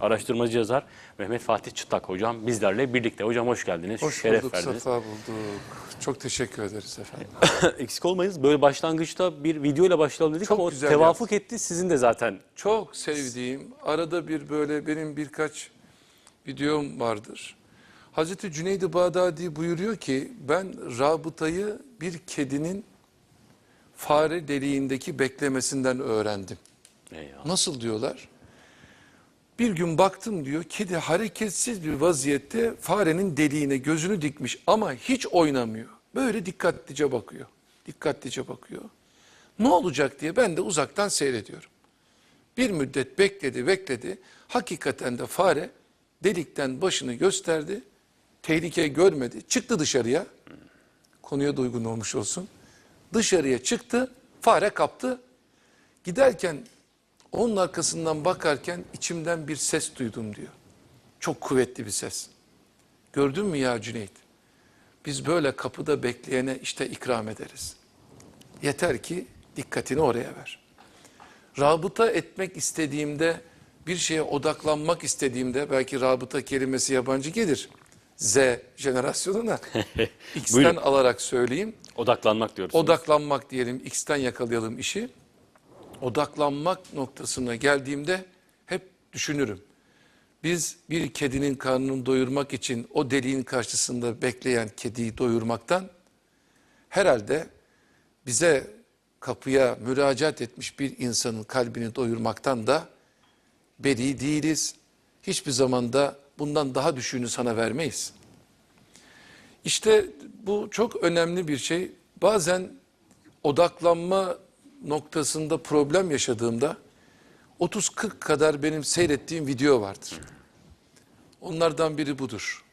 Araştırmacı yazar Mehmet Fatih Çıtak hocam bizlerle birlikte. Hocam hoş geldiniz. Hoş Şeref bulduk, verdiniz. sefa bulduk. Çok teşekkür ederiz efendim. Eksik olmayız. Böyle başlangıçta bir video ile başlayalım dedik Çok ama o güzel tevafuk etti. Sizin de zaten Çok sevdiğim, arada bir böyle benim birkaç videom vardır. Hazreti Cüneyd-i Bağdadi buyuruyor ki ben rabıtayı bir kedinin fare deliğindeki beklemesinden öğrendim. Eyvallah. Nasıl diyorlar? Bir gün baktım diyor, kedi hareketsiz bir vaziyette farenin deliğine gözünü dikmiş ama hiç oynamıyor. Böyle dikkatlice bakıyor. Dikkatlice bakıyor. Ne olacak diye ben de uzaktan seyrediyorum. Bir müddet bekledi, bekledi. Hakikaten de fare delikten başını gösterdi. Tehlike görmedi. Çıktı dışarıya. Konuya da uygun olmuş olsun. Dışarıya çıktı. Fare kaptı. Giderken onun arkasından bakarken içimden bir ses duydum diyor. Çok kuvvetli bir ses. Gördün mü ya Cüneyt? Biz böyle kapıda bekleyene işte ikram ederiz. Yeter ki dikkatini oraya ver. Rabıta etmek istediğimde, bir şeye odaklanmak istediğimde, belki rabıta kelimesi yabancı gelir. Z jenerasyonuna. X'ten alarak söyleyeyim. odaklanmak diyoruz. Odaklanmak diyelim, X'ten yakalayalım işi. Odaklanmak noktasına geldiğimde hep düşünürüm. Biz bir kedinin karnını doyurmak için o deliğin karşısında bekleyen kediyi doyurmaktan herhalde bize kapıya müracaat etmiş bir insanın kalbini doyurmaktan da beri değiliz. Hiçbir zamanda bundan daha düşüğünü sana vermeyiz. İşte bu çok önemli bir şey. Bazen odaklanma noktasında problem yaşadığımda 30-40 kadar benim seyrettiğim video vardır. Onlardan biri budur.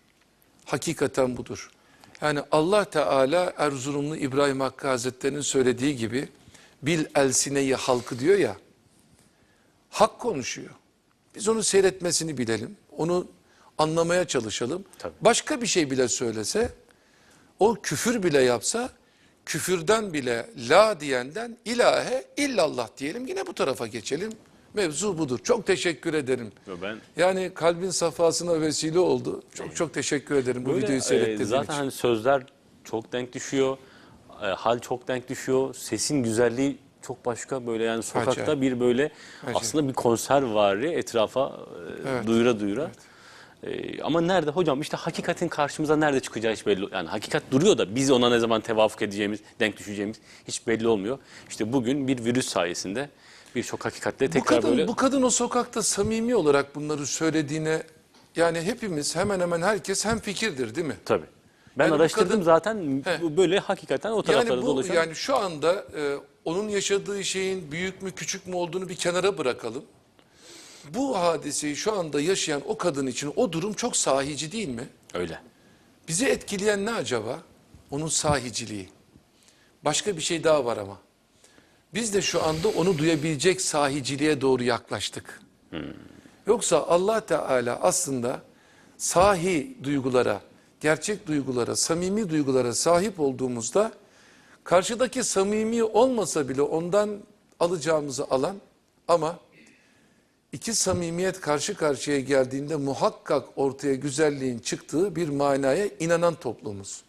Hakikaten budur. Yani Allah Teala Erzurumlu İbrahim Hakkı Hazretleri'nin söylediği gibi bil elsineyi halkı diyor ya. Hak konuşuyor. Biz onu seyretmesini bilelim. Onu anlamaya çalışalım. Tabii. Başka bir şey bile söylese o küfür bile yapsa küfürden bile la diyenden ilahe illallah diyelim yine bu tarafa geçelim. Mevzu budur. Çok teşekkür ederim. Yo, ben- Yani kalbin safhasına vesile oldu. Çok çok teşekkür ederim bu Böyle, videoyu e, seyrettiğiniz zaten için. hani sözler çok denk düşüyor. e, hal çok denk düşüyor. Sesin güzelliği çok başka böyle yani sokakta Acayip. bir böyle Acayip. aslında bir konser vari etrafa e, Evet. duyura duyura. E, ama nerede hocam işte hakikatin karşımıza nerede çıkacağı hiç belli yani hakikat duruyor da biz ona ne zaman tevafuk edeceğimiz, denk düşeceğimiz hiç belli olmuyor. İşte bugün bir virüs sayesinde birçok hakikatle Bu tekrar kadın, böyle bu kadın o sokakta samimi olarak bunları söylediğine yani hepimiz hemen hemen herkes hem fikirdir değil mi? tabii. Ben Yani bu araştırdım kadın- zaten He. bu böyle hakikaten o taraflara Yani bu dolaşan yani şu anda e, onun yaşadığı şeyin büyük mü küçük mü olduğunu bir kenara bırakalım. Bu hadiseyi şu anda yaşayan o kadın için o durum çok sahici değil mi? öyle. Bizi etkileyen ne acaba? Onun sahiciliği. Başka bir şey daha var ama. Biz de şu anda onu duyabilecek sahiciliğe doğru yaklaştık. Yoksa Allah Teala aslında sahi duygulara, gerçek duygulara, samimi duygulara sahip olduğumuzda karşıdaki samimi olmasa bile ondan alacağımızı alan ama iki samimiyet karşı karşıya geldiğinde muhakkak ortaya güzelliğin çıktığı bir manaya inanan toplumuz.